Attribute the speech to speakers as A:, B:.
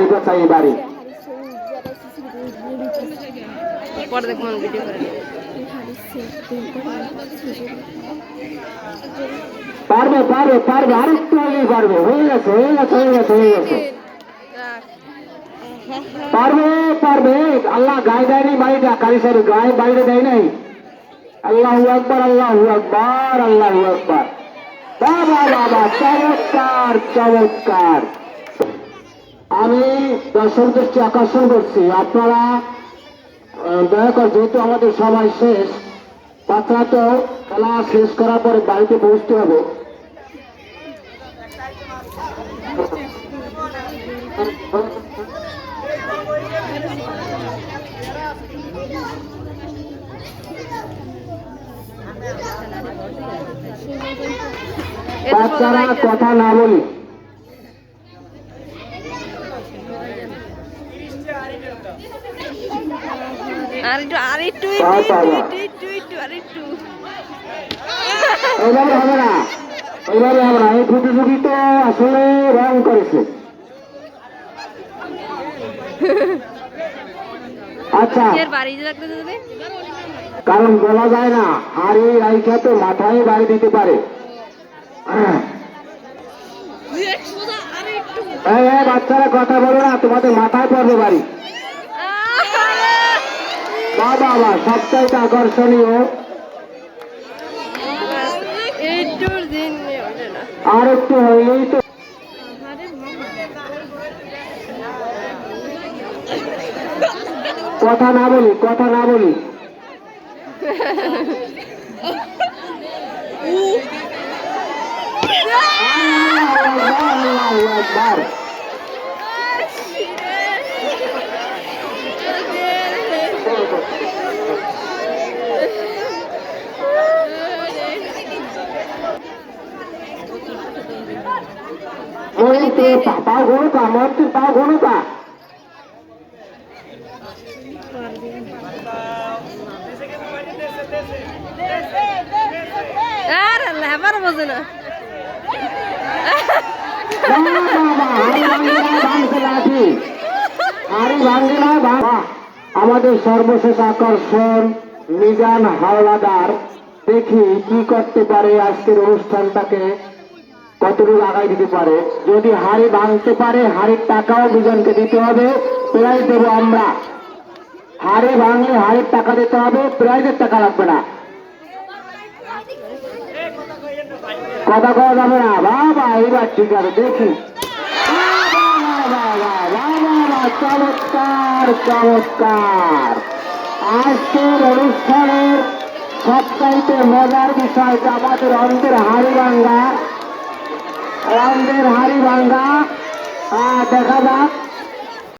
A: বাড়ি কোথায় এই বাড়ি?
B: পরে দেখব ভিডিও করে।
A: পারবে পারবে পারবে আরেকটু আগেই পারবে। হয়ে গেছে হয়ে গেছে হয়ে গেছে হয়ে গেছে। পারবে পারবে। আল্লাহ গায়ে দেয়নি বাড়িটা কারি সাহেব গায়ে বাড়িটা দেয় নাই। আল্লাহ আকবর আল্লাহ আকবর আল্লাহ আকবর। বাবা বাবা চমৎকার চমৎকার। আমি দর্শক দৃষ্টি আকর্ষণ করছি। আপনারা দয়া করে যেহেতু আমাদের সময় শেষ বাচ্চা তো খেলা শেষ করার পরে বাড়িতে পৌঁছতে হবে। বাচ্চারা কথা না বলি।
B: আর একটু আর একটু
A: বাবা,
B: একটু একটু একটু একটু আর একটু
A: এইভাবে হবে না। এইভাবে হবে না। এই প্রতিযোগিতা আসলে রং করেছে। আচ্ছা। কারণ বলা যায় না আর এই আইসা তো মাথায় বাড়ি দিতে পারে। বাচ্চারা কথা বলো না তোমাদের মাথায় পড়বে বাড়ি। বাবা সবচাইতে আকর্ষণীয়। আর একটু হইলেই তো কথা না বলি কথা না বলি। আল্লাহু
B: আর না।
A: আমাদের সর্বশেষ আকর্ষণ মিজান হাওলাদার। দেখি কি করতে পারে আজকের অনুষ্ঠানটাকে। কতটুকু আগাই দিতে পারে? যদি হাড়ি ভাঙতে পারে, হাড়ির টাকাও দুজনকে দিতে হবে। প্রাইজ দেবো আমরা। হাড়ি ভাঙলে হাড়ির টাকা দিতে হবে, প্রাইজের টাকা লাগবে না। কথা কওয়া যাবে না। বাবা এবার ঠিক আছে, দেখি। চমৎকার চমৎকার। আজকের অনুষ্ঠানের সবচাইতে মজার বিষয় আমাদের অন্ধের হাড়ি ভাঙ্গা। অন্ধের হাড়ি ভাঙ্গা। দেখা যাক।